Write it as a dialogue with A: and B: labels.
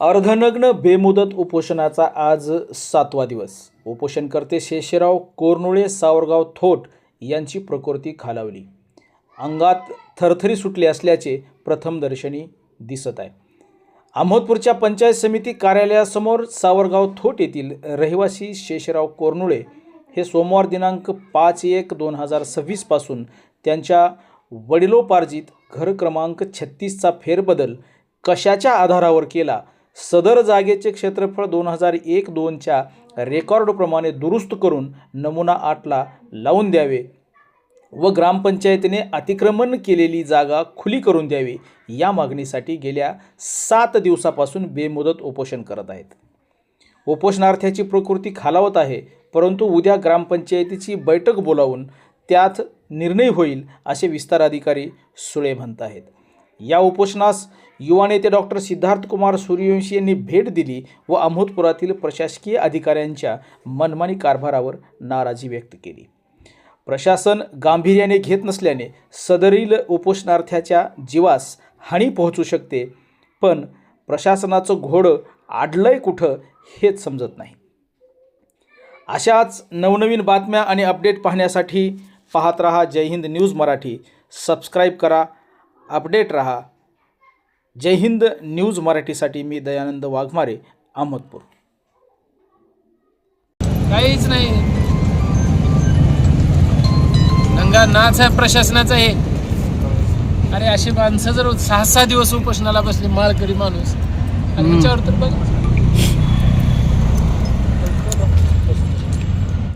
A: अर्धनग्न बेमुदत उपोषणाचा आज सातवा दिवस. उपोषणकर्ते शेषराव कोरनुळे सावरगाव थोट यांची प्रकृती खालावली. अंगात थरथरी सुटली असल्याचे प्रथमदर्शनी दिसत आहे. अहमदपूरच्या पंचायत समिती कार्यालयासमोर सावरगाव थोट येथील रहिवासी शेषराव कोरनुळे हे सोमवार दिनांक पाच एक दोन हजार सव्वीसपासून त्यांच्या वडिलोपार्जित घर क्रमांक छत्तीसचा फेरबदल कशाच्या आधारावर केला सदर जागेचे क्षेत्रफळ दोन हजार एक दोनच्या रेकॉर्डप्रमाणे दुरुस्त करून नमुना आठला लावून द्यावे व ग्रामपंचायतीने अतिक्रमण केलेली जागा खुली करून द्यावी या मागणीसाठी गेल्या सात दिवसापासून बेमुदत उपोषण करत आहेत. उपोषणार्थ्याची प्रकृती खालावत आहे परंतु उद्या ग्रामपंचायतीची बैठक बोलावून त्यात निर्णय होईल असे विस्तार अधिकारी सुळे म्हणत आहेत. या उपोषणास युवा नेते डॉक्टर सिद्धार्थ कुमार सूर्यवंशी यांनी भेट दिली व अमोदपुरातील प्रशासकीय अधिकाऱ्यांच्या मनमानी कारभारावर नाराजी व्यक्त केली. प्रशासन गांभीर्याने घेत नसल्याने सदरील उपोषणार्थ्याच्या जीवास हानी पोहोचू शकते पण प्रशासनाचं घोडं आडलंय कुठं हेच समजत नाही. अशाच नवनवीन बातम्या आणि अपडेट पाहण्यासाठी पाहत रहा जय हिंद न्यूज मराठी. सबस्क्राईब करा अपडेट रहा. जय हिंद न्यूज मराठीसाठी मी दयानंद वाघमारे अहमदपूर.
B: काहीच नाही. दंगा नाच आहे प्रशासनाचा हे अरे अशी माणसं जर सहा सहा दिवस उपोषणाला बसली माळकरी माणूस. आणि याच्यावर तर बघ.